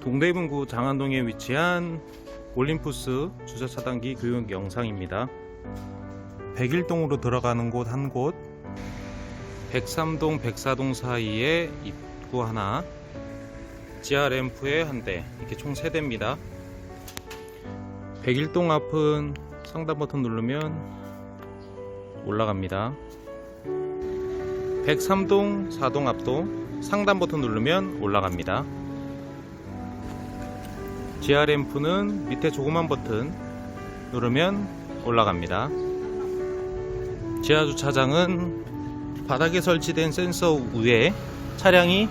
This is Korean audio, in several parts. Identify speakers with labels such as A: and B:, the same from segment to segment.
A: 동대문구 장안동에 위치한 올림푸스 주차 차단기 교육 영상입니다. 101동으로 들어가는 곳 한 곳, 103동, 104동 사이에 입구 하나, 지하 램프에 한 대, 이렇게 총 3대입니다. 101동 앞은 상단 버튼 누르면 올라갑니다. 103동, 4동 앞도 상단 버튼 누르면 올라갑니다. 지하 램프는 밑에 조그만 버튼 누르면 올라갑니다. 지하 주차장은 바닥에 설치된 센서 위에 차량이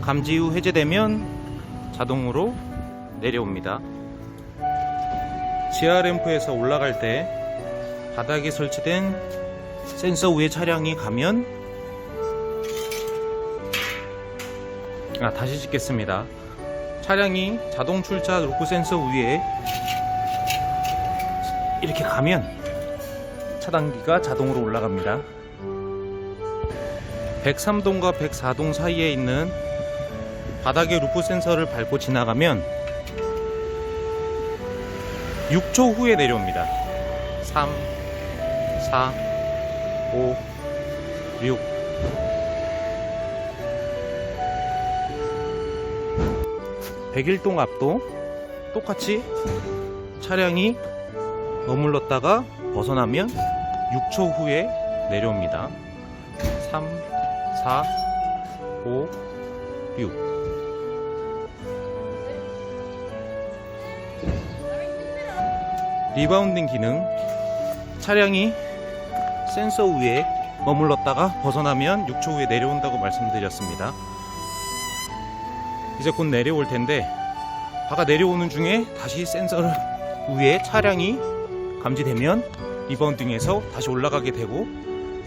A: 감지 후 해제되면 자동으로 내려옵니다. 지하 램프에서 올라갈 때 바닥에 설치된 센서 위에 차량이 가면 아, 다시 찍겠습니다. 차량이 자동 출차 루프 센서 위에 이렇게 가면 차단기가 자동으로 올라갑니다. 103동과 104동 사이에 있는 바닥에 루프 센서를 밟고 지나가면 6초 후에 내려옵니다. 3, 4, 5, 6. 백일동 앞도 똑같이 차량이 머물렀다가 벗어나면 6초 후에 내려옵니다. 3, 4, 5, 6. 리바운딩 기능 차량이 센서 위에 머물렀다가 벗어나면 6초 후에 내려온다고 말씀드렸습니다. 이제 곧 내려올 텐데 바가 내려오는 중에 다시 센서 위에 차량이 감지되면 리바운딩에서 다시 올라가게 되고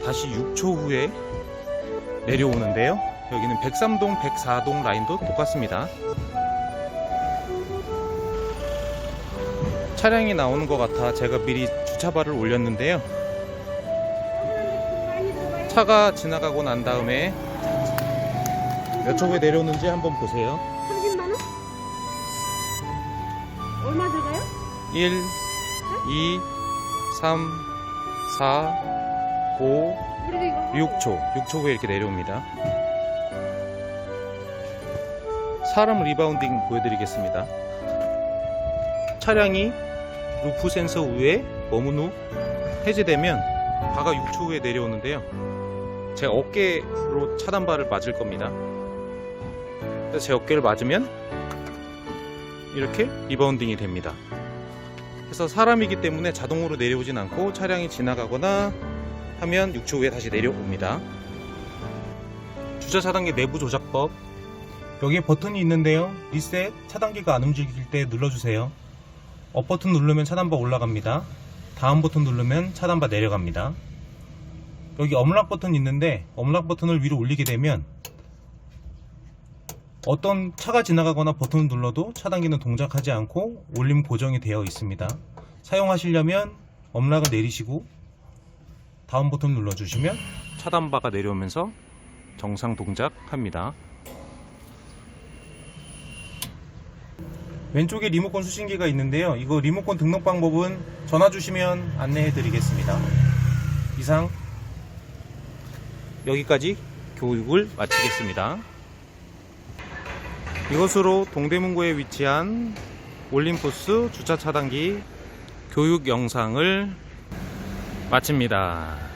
A: 다시 6초 후에 내려오는데요. 여기는 103동, 104동 라인도 똑같습니다. 차량이 나오는 것 같아 제가 미리 주차발을 올렸는데요. 차가 지나가고 난 다음에 몇 초 후에 내려오는지 한번 보세요.
B: 30만원? 얼마 들어가요?
A: 1, 2, 3, 4, 5,
B: 그래도 이거
A: 6초. 6초 후에 이렇게 내려옵니다. 사람 리바운딩 보여드리겠습니다. 차량이 루프 센서 위에 머문 후 해제되면 바가 6초 후에 내려오는데요. 제 어깨로 차단발을 맞을 겁니다. 제 어깨를 맞으면 이렇게 리바운딩이 됩니다. 그래서 사람이기 때문에 자동으로 내려오진 않고 차량이 지나가거나 하면 6초 후에 다시 내려옵니다. 주차 차단기 내부 조작법 여기에 버튼이 있는데요. 리셋 차단기가 안 움직일 때 눌러주세요. 업 버튼 누르면 차단바 올라갑니다. 다음 버튼 누르면 차단바 내려갑니다. 여기 엄락 버튼 있는데 엄락 버튼을 위로 올리게 되면 어떤 차가 지나가거나 버튼을 눌러도 차단기는 동작하지 않고 올림 고정이 되어 있습니다. 사용하시려면 엄락을 내리시고 다음 버튼 눌러주시면 차단바가 내려오면서 정상 동작합니다. 왼쪽에 리모컨 수신기가 있는데요. 이거 리모컨 등록 방법은 전화 주시면 안내해 드리겠습니다. 이상 여기까지 교육을 마치겠습니다. 이것으로 동대문구에 위치한 올림푸스 주차 차단기 교육 영상을 마칩니다.